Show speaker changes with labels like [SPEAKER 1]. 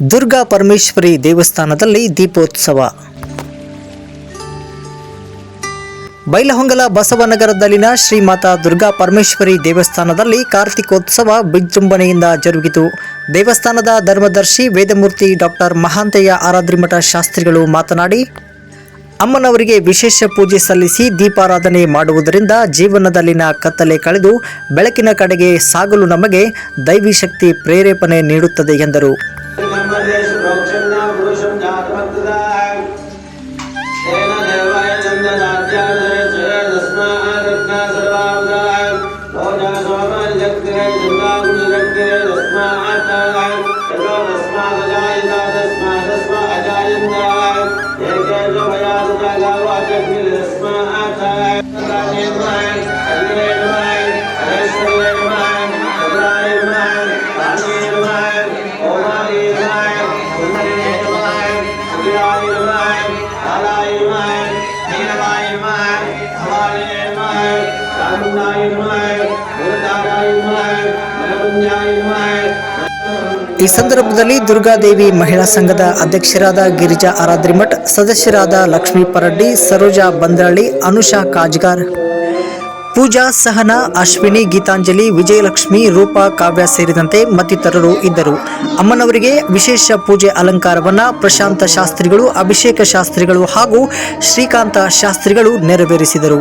[SPEAKER 1] ದುರ್ಗಾ ಪರಮೇಶ್ವರಿ ದೇವಸ್ಥಾನದಲ್ಲಿ ದೀಪೋತ್ಸವ. ಬೈಲಹೊಂಗಲ ಬಸವನಗರದಲ್ಲಿನ ಶ್ರೀಮಾತಾ ದುರ್ಗಾ ಪರಮೇಶ್ವರಿ ದೇವಸ್ಥಾನದಲ್ಲಿ ಕಾರ್ತಿಕೋತ್ಸವ ವಿಜೃಂಭಣೆಯಿಂದ ಜರುಗಿತು. ದೇವಸ್ಥಾನದ ಧರ್ಮದರ್ಶಿ, ವೇದಮೂರ್ತಿ ಡಾಕ್ಟರ್ ಮಹಾಂತಯ್ಯ ಆರಾದ್ರಿಮಠ ಶಾಸ್ತ್ರಿಗಳು ಮಾತನಾಡಿ, ಅಮ್ಮನವರಿಗೆ ವಿಶೇಷ ಪೂಜೆ ಸಲ್ಲಿಸಿ ದೀಪಾರಾಧನೆ ಮಾಡುವುದರಿಂದ ಜೀವನದಲ್ಲಿನ ಕತ್ತಲೆ ಕಳೆದು ಬೆಳಕಿನ ಕಡೆಗೆ ಸಾಗಲು ನಮಗೆ ದೈವಿ ಶಕ್ತಿ ಪ್ರೇರೇಪಣೆ ನೀಡುತ್ತದೆ ಎಂದರು.
[SPEAKER 2] पुरुषं जातमत्तदाम्
[SPEAKER 1] ಈ ಸಂದರ್ಭದಲ್ಲಿ ದುರ್ಗಾದೇವಿ ಮಹಿಳಾ ಸಂಘದ ಅಧ್ಯಕ್ಷರಾದ ಗಿರಿಜಾ ಆರಾದ್ರಿಮಠ್ ಸದಸ್ಯರಾದ ಲಕ್ಷ್ಮೀ ಪರಡ್ಡಿ ಸರೋಜಾ ಬಂದ್ರಳ್ಳಿ ಅನುಷಾ ಕಾಜ್ಗಾರ್ ಪೂಜಾ ಸಹನಾ, ಅಶ್ವಿನಿ, ಗೀತಾಂಜಲಿ, ವಿಜಯಲಕ್ಷ್ಮಿ, ರೂಪಾ, ಕಾವ್ಯ ಸೇರಿದಂತೆ ಮತ್ತಿತರರು ಇದ್ದರು. ಅಮ್ಮನವರಿಗೆ ವಿಶೇಷ ಪೂಜೆ ಅಲಂಕಾರವನ್ನ ಪ್ರಶಾಂತ ಶಾಸ್ತ್ರಿಗಳು, ಅಭಿಷೇಕ ಶಾಸ್ತ್ರಿಗಳು ಹಾಗೂ ಶ್ರೀಕಾಂತ ಶಾಸ್ತ್ರಿಗಳು ನೆರವೇರಿಸಿದರು.